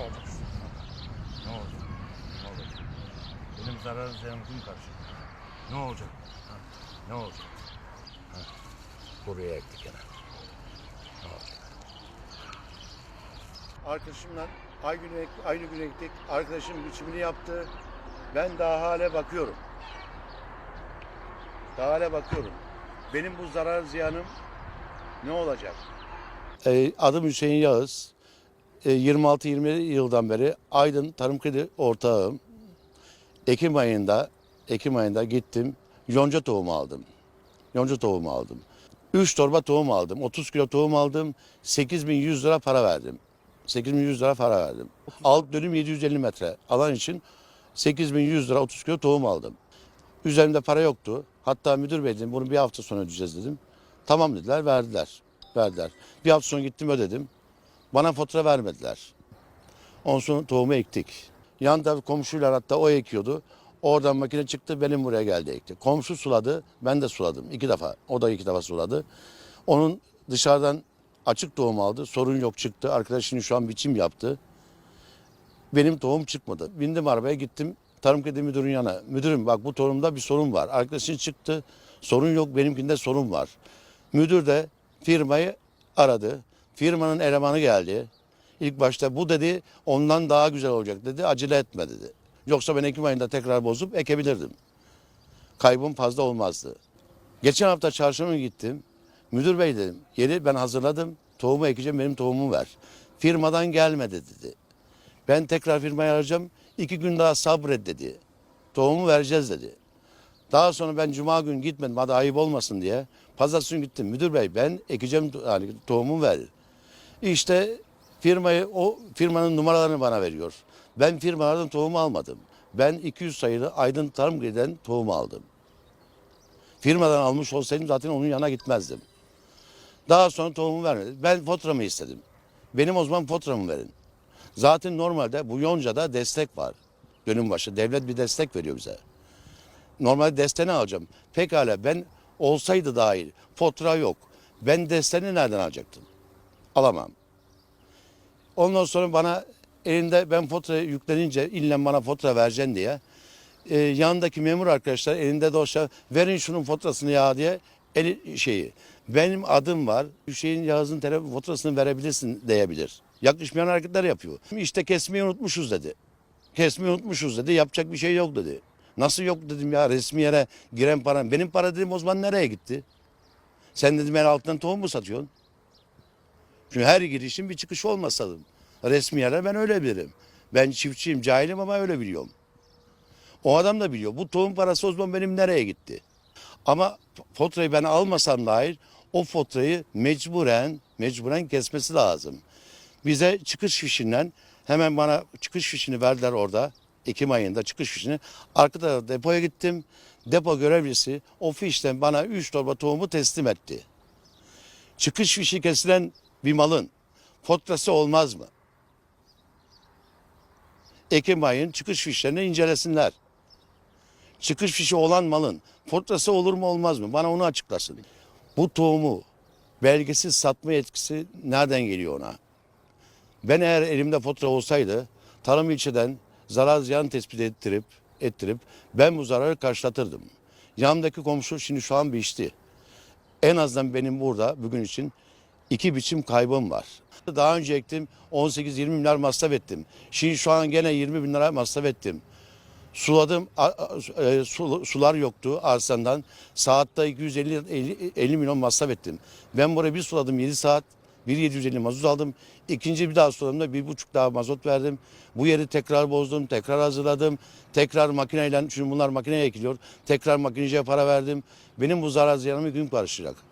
olacak? Ne olacak? Ne olacak? Benim zararım ziyanım kim karşı? Ne olacak? Ha? Ne olacak? Ha? Buraya ektik gene. Ne olacak? Arkadaşımla aynı aynı gün ektik. Arkadaşım biçimini yaptı. Ben daha hale bakıyorum. Daha hale bakıyorum. Benim bu zarar ziyanım ne olacak? Ee, adım Hüseyin Yağız. Ee, 26-20 yıldan beri Aydın Tarım Kredi ortağım. Ekim ayında Ekim ayında gittim. Yonca tohumu aldım. Yonca tohumu aldım. 3 torba tohum aldım. 30 kilo tohum aldım. 8100 lira para verdim. 8100 lira para verdim. Alt dönüm 750 metre alan için 8100 lira 30 kilo tohum aldım. Üzerimde para yoktu. Hatta müdür bey dedim bunu bir hafta sonra ödeyeceğiz dedim. Tamam dediler verdiler. Verdiler. Bir hafta sonra gittim ödedim. Bana fatura vermediler. Ondan sonra tohumu ektik. Yan taraf komşuyla hatta o ekiyordu. Oradan makine çıktı benim buraya geldi ekti. Komşu suladı ben de suladım iki defa. O da iki defa suladı. Onun dışarıdan açık tohum aldı. Sorun yok çıktı. Arkadaşının şu an biçim yaptı. Benim tohum çıkmadı. Bindim arabaya gittim. Tarım Kredi Müdürü'nün yanına. Müdürüm bak bu tohumda bir sorun var. Arkadaşın çıktı. Sorun yok benimkinde sorun var. Müdür de firmayı aradı. Firmanın elemanı geldi. İlk başta bu dedi ondan daha güzel olacak dedi. Acele etme dedi. Yoksa ben Ekim ayında tekrar bozup ekebilirdim. Kaybım fazla olmazdı. Geçen hafta çarşamba gittim. Müdür bey dedim. Yeri ben hazırladım. Tohumu ekeceğim benim tohumumu ver. Firmadan gelmedi dedi. Ben tekrar firmayı arayacağım. İki gün daha sabret dedi. Tohumu vereceğiz dedi. Daha sonra ben cuma gün gitmedim. Hadi ayıp olmasın diye. Pazartesi günü gittim. Müdür bey ben ekeceğim yani tohumu ver. İşte firmayı o firmanın numaralarını bana veriyor. Ben firmalardan tohum almadım. Ben 200 sayılı Aydın Tarım Kredi'den tohum aldım. Firmadan almış olsaydım zaten onun yanına gitmezdim. Daha sonra tohumu vermedi. Ben fotramı istedim. Benim o zaman fotramı verin. Zaten normalde bu yoncada destek var. Dönüm başı. Devlet bir destek veriyor bize. Normalde desteğini alacağım. Pekala ben olsaydı dahil fotoğraf yok. Ben desteğini nereden alacaktım? Alamam. Ondan sonra bana elinde ben fotoğrafı yüklenince ille bana fotoğraf vereceksin diye e, yanındaki memur arkadaşlar elinde dosya verin şunun fotoğrafını ya diye eli şeyi benim adım var Hüseyin Yağız'ın telefon fotoğrafını verebilirsin diyebilir. Yakışmayan hareketler yapıyor. İşte kesmeyi unutmuşuz dedi. Kesmeyi unutmuşuz dedi. Yapacak bir şey yok dedi. Nasıl yok dedim ya resmi yere giren para. Benim para dedim o zaman nereye gitti? Sen dedim el altından tohum mu satıyorsun? Çünkü her girişin bir çıkışı dedim. Resmi yere ben öyle bilirim. Ben çiftçiyim, cahilim ama öyle biliyorum. O adam da biliyor. Bu tohum parası o zaman benim nereye gitti? Ama faturayı ben almasam dair o faturayı mecburen mecburen kesmesi lazım. Bize çıkış fişinden hemen bana çıkış fişini verdiler orada. Ekim ayında çıkış fişini. Arkada depoya gittim. Depo görevlisi o fişten bana 3 torba tohumu teslim etti. Çıkış fişi kesilen bir malın faturası olmaz mı? Ekim ayın çıkış fişlerini incelesinler. Çıkış fişi olan malın faturası olur mu olmaz mı? Bana onu açıklasın. Bu tohumu belgesiz satma yetkisi nereden geliyor ona? Ben eğer elimde fatura olsaydı tarım ilçeden zarar ziyan tespit ettirip ettirip ben bu zararı karşılatırdım. Yanımdaki komşu şimdi şu an biçti. En azından benim burada bugün için iki biçim kaybım var. Daha önce ektim 18-20 milyar masraf ettim. Şimdi şu an gene 20 bin lira masraf ettim. Suladım, e, su- sular yoktu arsandan. Saatte 250 50, 50 milyon masraf ettim. Ben buraya bir suladım 7 saat. 1.750 mazot aldım. İkinci bir daha suladığımda bir buçuk daha mazot verdim. Bu yeri tekrar bozdum, tekrar hazırladım. Tekrar makineyle, çünkü bunlar makineye ekiliyor. Tekrar makineciye para verdim. Benim bu zarar ziyanımı gün karşılayacak.